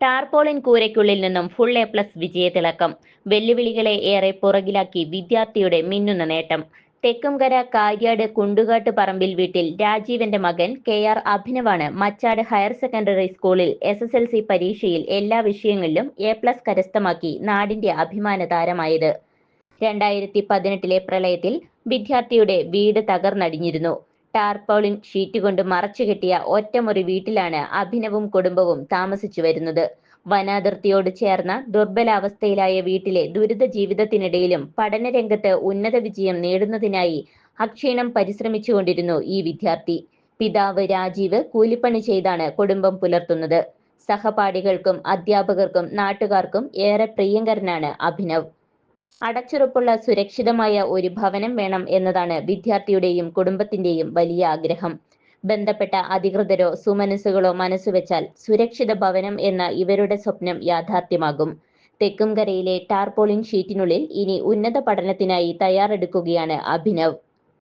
Tarpaulin കൂരയ്ക്കുള്ളിൽ നിന്നും full A plus വിജയത്തിളക്കം വെല്ലുവിളികളെ ഏറെ പുറകിലാക്കി വിദ്യാർത്ഥിയുടെ മിന്നുന്ന നേട്ടം. തെക്കുംകര കാര്യാട് കുണ്ടുകാട്ട് പറമ്പിൽ വീട്ടിൽ രാജീവന്റെ മകൻ കെ ആർ അഭിനവാണ് മച്ചാട് ഹയർ സെക്കൻഡറി സ്കൂളിൽ എസ് എസ് എൽ സി പരീക്ഷയിൽ എല്ലാ വിഷയങ്ങളിലും എ പ്ലസ് കരസ്ഥമാക്കി നാടിന്റെ അഭിമാന താരമായത്. രണ്ടായിരത്തി പതിനെട്ടിലെ പ്രളയത്തിൽ വിദ്യാർത്ഥിയുടെ വീട് തകർന്നടിഞ്ഞിരുന്നു. ടാർപോളിൻ ഷീറ്റ് കൊണ്ട് മറച്ചു കെട്ടിയ ഒറ്റമുറി വീട്ടിലാണ് അഭിനവും കുടുംബവും താമസിച്ചു വരുന്നത്. വനാതിർത്തിയോട് ചേർന്ന ദുർബലാവസ്ഥയിലായ വീട്ടിലെ ദുരിത ജീവിതത്തിനിടയിലും പഠനരംഗത്ത് ഉന്നത വിജയം നേടുന്നതിനായി അക്ഷീണം പരിശ്രമിച്ചുകൊണ്ടിരുന്നു ഈ വിദ്യാർത്ഥി. പിതാവ് രാജീവ് കൂലിപ്പണി ചെയ്താണ് കുടുംബം പുലർത്തുന്നത്. സഹപാഠികൾക്കും അധ്യാപകർക്കും നാട്ടുകാർക്കും ഏറെ പ്രിയങ്കരനാണ് അഭിനവ്. അടച്ചുറപ്പുള്ള സുരക്ഷിതമായ ഒരു ഭവനം വേണം എന്നതാണ് വിദ്യാർത്ഥിയുടെയും കുടുംബത്തിന്റെയും വലിയ ആഗ്രഹം. ബന്ധപ്പെട്ട അധികൃതരോ സുമനസ്സുകളോ മനസ്സുവെച്ചാൽ സുരക്ഷിത ഭവനം എന്ന ഇവരുടെ സ്വപ്നം യാഥാർത്ഥ്യമാകും. തെക്കുംകരയിലെ ടാർപോളിൻ ഷീറ്റിനുള്ളിൽ ഇനി ഉന്നത പഠനത്തിനായി തയ്യാറെടുക്കുകയാണ് അഭിനവ്.